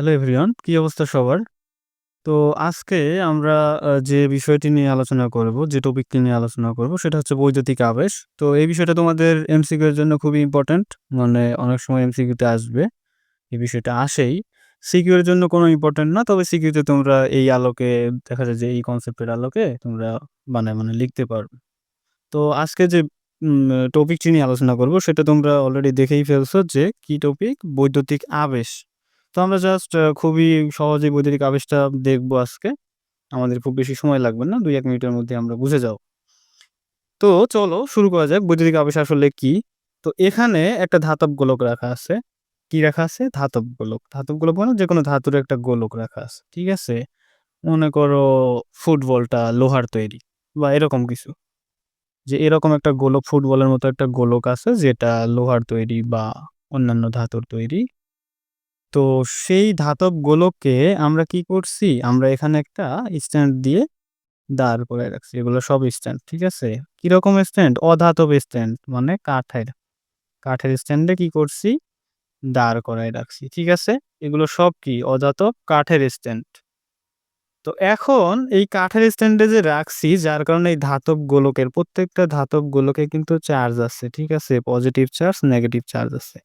Hello everyone, কি অবস্থা সবার? তো আজকে আমরা যে বিষয়টি নিয়ে আলোচনা করব, যে টপিকটি নিয়ে আলোচনা করব সেটা হচ্ছে বৈদ্যুতিক আবেশ। তো এই বিষয়টা তোমাদের এমসিকিউ এর জন্য খুবই ইম্পোর্টেন্ট। মানে অনেক সময় এমসিকিউতে আসবে। এই বিষয়টা আসেই। সিকিউ এর জন্য কোনো ইম্পোর্টেন্ট না। তবে সিকিউতে তোমরা এই আলোকে দেখা যায় যে এই কনসেপ্টের আলোকে তোমরা বানায় মানে লিখতে পারবে। তো আজকে যে টপিকটি নিয়ে আলোচনা করব সেটা তোমরা অলরেডি দেখেই ফেলছো যে কি টপিক? বৈদ্যুতিক আবেশ। তো আমরা জাস্ট খুবই সহজেই বৈদ্যুতিক আবেশটা দেখব আজকে। আমাদের খুব বেশি সময় লাগবে না। ২-১ মিনিটের মধ্যে আমরা বুঝে যাও তো চলো শুরু করা যাক, বৈদ্যুতিক আবেশ আসলে কি? তো এখানে একটা ধাতব গোলক রাখা আছে। কি রাখা আছে? ধাতব গোলক। ধাতব গোলক মানে যে কোনো ধাতুর একটা গোলক রাখা আছে। ঠিক আছে? মনে করো ফুটবলটা লোহার তৈরি বা এরকম কিছু। যে এরকম একটা গোলক, ফুটবলের মতো একটা গোলক আছে যেটা লোহার তৈরি বা অন্যান্য ধাতুর তৈরি। তো সেই ধাতব গোলককে আমরা কি করছি? আমরা এখানে একটা স্ট্যান্ড দিয়ে দাঁড় করায় রাখছি। এগুলো সব স্ট্যান্ড। ঠিক আছে? কীরকম স্ট্যান্ড? অধাতব স্ট্যান্ড মানে কাঠের। কাঠের স্ট্যান্ডে কি করছি? দাঁড় করায় রাখছি। ঠিক আছে? এগুলো সব কি? অধাতব কাঠের স্ট্যান্ড। তো এখন এই কাঠের স্ট্যান্ডে যে রাখছি যার কারণে এই ধাতব গোলকের প্রত্যেকটা ধাতব গোলকে কিন্তু চার্জ আছে। ঠিক আছে? পজিটিভ চার্জ, নেগেটিভ চার্জ আছে।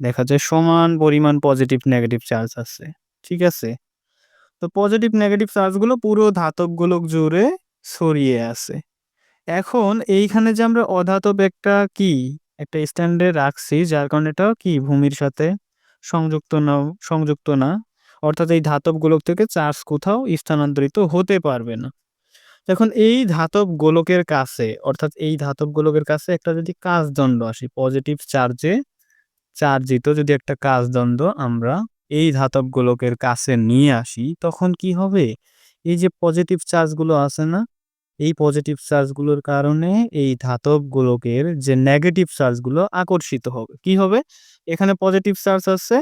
দেখা যায় সমান পরিমাণ পজিটিভ নেগেটিভ চার্জ আছে। ঠিক আছে? তো পজিটিভ নেগেটিভ চার্জগুলো পুরো ধাতব গোলক জুড়ে ছড়িয়ে আছে। এখন এইখানে যে আমরা অধাতব একটা কি? একটা স্ট্যান্ডে রাখছি, যার কারণে এটা কি? ভূমির সাথে সংযুক্ত না সংযুক্ত না। অর্থাৎ এই ধাতব গোলক থেকে চার্জ কোথাও স্থানান্তরিত হতে পারবে না। এখন এই ধাতব গোলকের কাছে, অর্থাৎ এই ধাতব গোলকের কাছে একটা যদি কাচদণ্ড আসে পজিটিভ চার্জে চার্জিত যদি একটা কাচদণ্ড আমরা এই ধাতব গোলকের কাছে নিয়ে আসি, তখন কি হবে? এই যে পজিটিভ চার্জগুলো আছে না? এই পজিটিভ চার্জগুলোর কারণে এই ধাতব গোলকের যে নেগেটিভ চার্জগুলো আকর্ষিত হবে। কি হবে? এখানে পজিটিভ চার্জ আছে।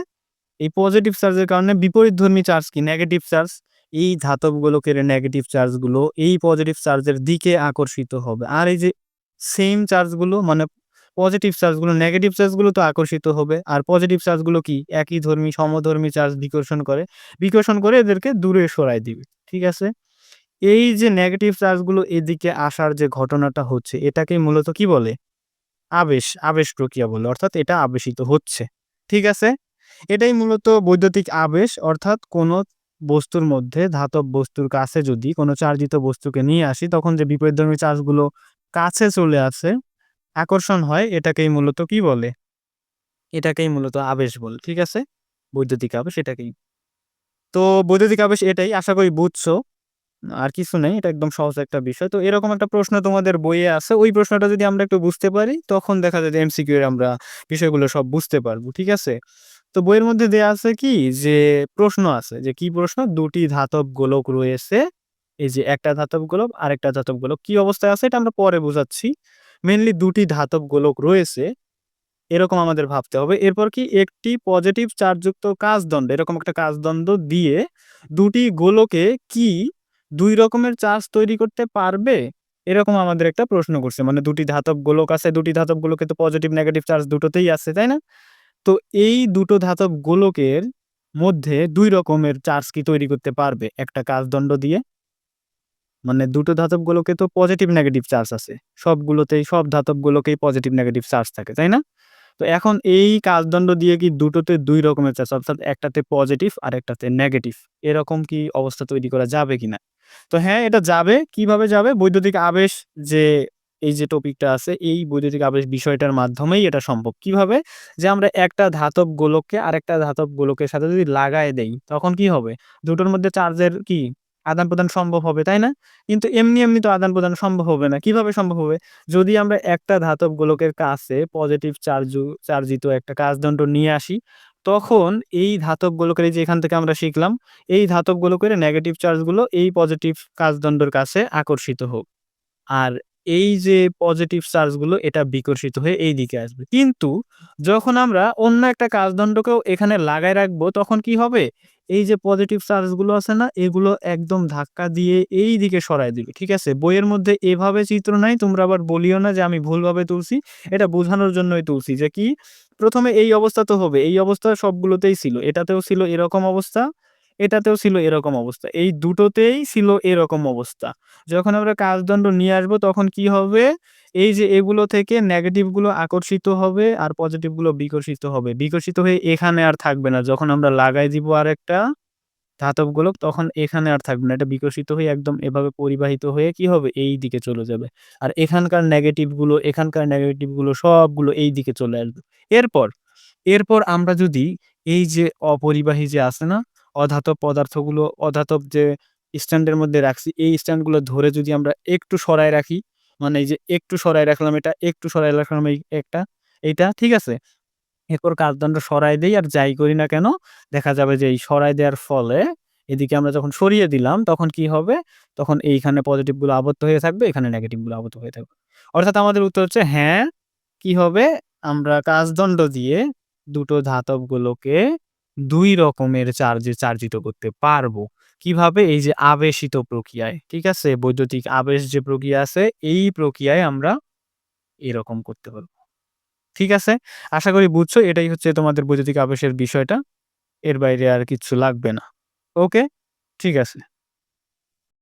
এই পজিটিভ চার্জের কারণে বিপরীতধর্মী চার্জ কি? Negative charge. এই ধাতব গোলকের নেগেটিভ চার্জগুলো এই পজিটিভ চার্জের দিকে আকর্ষিত হবে। আর এই যে সেম চার্জগুলো মানে পজিটিভ চার্জগুলো নেগেটিভ চার্জগুলো তো আকর্ষিত হবে। আর পজিটিভ চার্জগুলো কি? একই ধর্মী সমধর্মী চার্জ বিকর্ষণ করে। বিকর্ষণ করে এদেরকে দূরে সরায় দিবে। ঠিক আছে? এই যে নেগেটিভ চার্জগুলো এদিকে আসার যে ঘটনাটা হচ্ছে এটাকেই মূলত কি বলে? আবেশ, আবেশ প্রক্রিয়া বলে। অর্থাৎ এটা আবেশিত হচ্ছে। ঠিক আছে? এটাই মূলত বৈদ্যুতিক আবেশ অর্থাৎ কোনো বস্তুর মধ্যে ধাতব বস্তুর কাছে যদি কোনো চার্জিত বস্তুকে নিয়ে আসি তখন যে বিপরীতধর্মী চার্জগুলো কাছে চলে আসে, আকর্ষণ হয়, এটাকেই মূলত কি বলে? এটাকেই মূলত আবেশ বলে। ঠিক আছে? বৈদ্যুতিক আবেশ এটাকেই। তো বৈদ্যুতিক আবেশ এটাই, আশা করি বুঝছ। আর কিছু নেই। এটা একদম সহজ একটা বিষয়। তো এরকম একটা প্রশ্ন তোমাদের বইয়ে আছে। ওই প্রশ্নটা যদি আমরা একটু বুঝতে পারি, তখন দেখা যায় যে এমসিকিউ এর আমরা বিষয়গুলো সব বুঝতে পারব। ঠিক আছে? তো বইয়ের মধ্যে দেয়া আছে কি? যে প্রশ্ন আছে। যে কি প্রশ্ন? দুটি ধাতব গোলক রয়েছে। এই যে একটা ধাতব গোলক আর একটা ধাতব গোলক, কি অবস্থায় আছে এটা আমরা পরে বুঝাচ্ছি। মেইনলি ২ টি ধাতব গোলক রয়েছে। এরকম আমাদের ভাবতে হবে। এরপর কি? একটি পজিটিভ চার্জযুক্ত কাজদণ্ড, এরকম একটা কাচদণ্ড দিয়ে দুটি গোলকে কি দুই রকমের চার্জ তৈরি করতে পারবে? এরকম আমাদের একটা প্রশ্ন করছে। মানে দুটি ধাতব গোলক আছে। দুটি ধাতব গোলকে তো পজিটিভ নেগেটিভ চার্জ দুটোতেই আছে। তাই না? তো এই দুটো ধাতব গোলকের মধ্যে দুই রকমের চার্জ কি তৈরি করতে পারবে একটা কাজদণ্ড দিয়ে? মানে দুটো ধাতবগুলোকে তো পজিটিভ নেগেটিভ চার্জ আছে। সবগুলোতেই সব ধাতব গোলকেই পজিটিভ নেগেটিভ চার্জ থাকে। তাই না? তো এখন এই কাজদণ্ড দিয়ে কি দুটোতে দুই রকমের চার্জ অর্থাৎ একটাতে পজিটিভ আর একটাতে নেগেটিভ এরকম কি অবস্থা তৈরি করা যাবে কিনা? তো হ্যাঁ, এটা যাবে। কীভাবে যাবে? বৈদ্যুতিক আবেশ যে এই যে টপিকটা আছে এই বৈদ্যুতিক আবেশ বিষয়টার মাধ্যমেই এটা সম্ভব। কীভাবে? যে আমরা একটা ধাতব গোলককে আরেকটা ধাতব গোলকের সাথে যদি লাগায় দেই তখন কি হবে? দুটোর মধ্যে চার্জের কি আদান-প্রদান সম্ভব হবে। তাই না? কিন্তু এমনি, এমনি তো আদান-প্রদান সম্ভব হবে না। কীভাবে সম্ভব হবে? যদি আমরা একটা ধাতব গোলকের কাছে পজিটিভ চার্জ চার্জিত একটা কাজদণ্ড নিয়ে আসি তখন এই ধাতব গোলকের যে এখান থেকে আমরা শিখলাম এই ধাতব গোলকের নেগেটিভ চার্জগুলো এই পজিটিভ কাচদণ্ডের কাছে আকর্ষিত হোক। আর এই যে পজিটিভ চার্জগুলো এটা বিকর্ষিত হয়ে এই দিকে আসবে। কিন্তু যখন আমরা অন্য একটা কাজদণ্ডকেও এখানে লাগায় রাখব তখন কি হবে? এই যে পজিটিভ চার্জগুলো আছে না? এগুলো একদম ধাক্কা দিয়ে এই দিকে সরাই দিবে। ঠিক আছে? বইয়ের মধ্যে এভাবে চিত্র নাই। তোমরা আবার বলিও না যে আমি ভুলভাবে তুলছি। এটা বোঝানোর জন্যই তুলছি যে কি? প্রথমে এই অবস্থা তো হবে, এই অবস্থা সবগুলোতেই ছিল, এটাতেও ছিল এরকম অবস্থা এটাতেও ছিল এরকম অবস্থা। এই দুটোতেই ছিল এরকম অবস্থা। যখন আমরা কাজদণ্ড নিয়ে আসব, তখন কি হবে? এই যে এগুলো থেকে নেগেটিভগুলো আকর্ষিত হবে আর পজিটিভগুলো বিকশিত হবে। বিকশিত হয়ে এখানে আর থাকবে না। যখন আমরা লাগাই দিব আর একটা ধাতব গোলক, তখন এখানে আর থাকবে না। এটা বিকশিত হয়ে একদম এভাবে পরিবাহিত হয়ে কি হবে? এই দিকে চলে যাবে। আর এখানকার নেগেটিভগুলো এখানকার নেগেটিভগুলো সবগুলো এই দিকে চলে আসবে। এরপর এরপর আমরা যদি এই যে অপরিবাহী যে আছে না অধাতব পদার্থগুলো, অধাতব যে স্ট্যান্ডের মধ্যে রাখছি, এই স্ট্যান্ডগুলো ধরে যদি আমরা একটু সরায় রাখি মানে এই যে একটু সরায় রাখলাম এটা, একটু সরায় রাখলাম এই একটা, এইটা, ঠিক আছে? এরপর কাজদণ্ড সরাই দেই আর যাই করি না কেন, দেখা যাবে যে এই সরাই দেওয়ার ফলে এদিকে আমরা যখন সরিয়ে দিলাম, তখন কি হবে? তখন এইখানে পজিটিভগুলো আবদ্ধ হয়ে থাকবে, এখানে নেগেটিভগুলো আবদ্ধ হয়ে থাকবে। অর্থাৎ আমাদের উত্তর হচ্ছে হ্যাঁ কি হবে? আমরা কাজদণ্ড দিয়ে দুটো ধাতব গুলোকে দুই রকমের চার্জে, চার্জিত করতে পারব। কীভাবে? এই যে আবেশিত প্রক্রিয়ায়, ঠিক আছে? বৈদ্যুতিক আবেশ যে প্রক্রিয়া আছে, এই প্রক্রিয়ায় আমরা এরকম করতে পারব। ঠিক আছে? আশা করি বুঝছ, এটাই হচ্ছে তোমাদের বৈদ্যুতিক আবেশের বিষয়টা। এর বাইরে আর কিছু লাগবে না। ওকে? ঠিক আছে।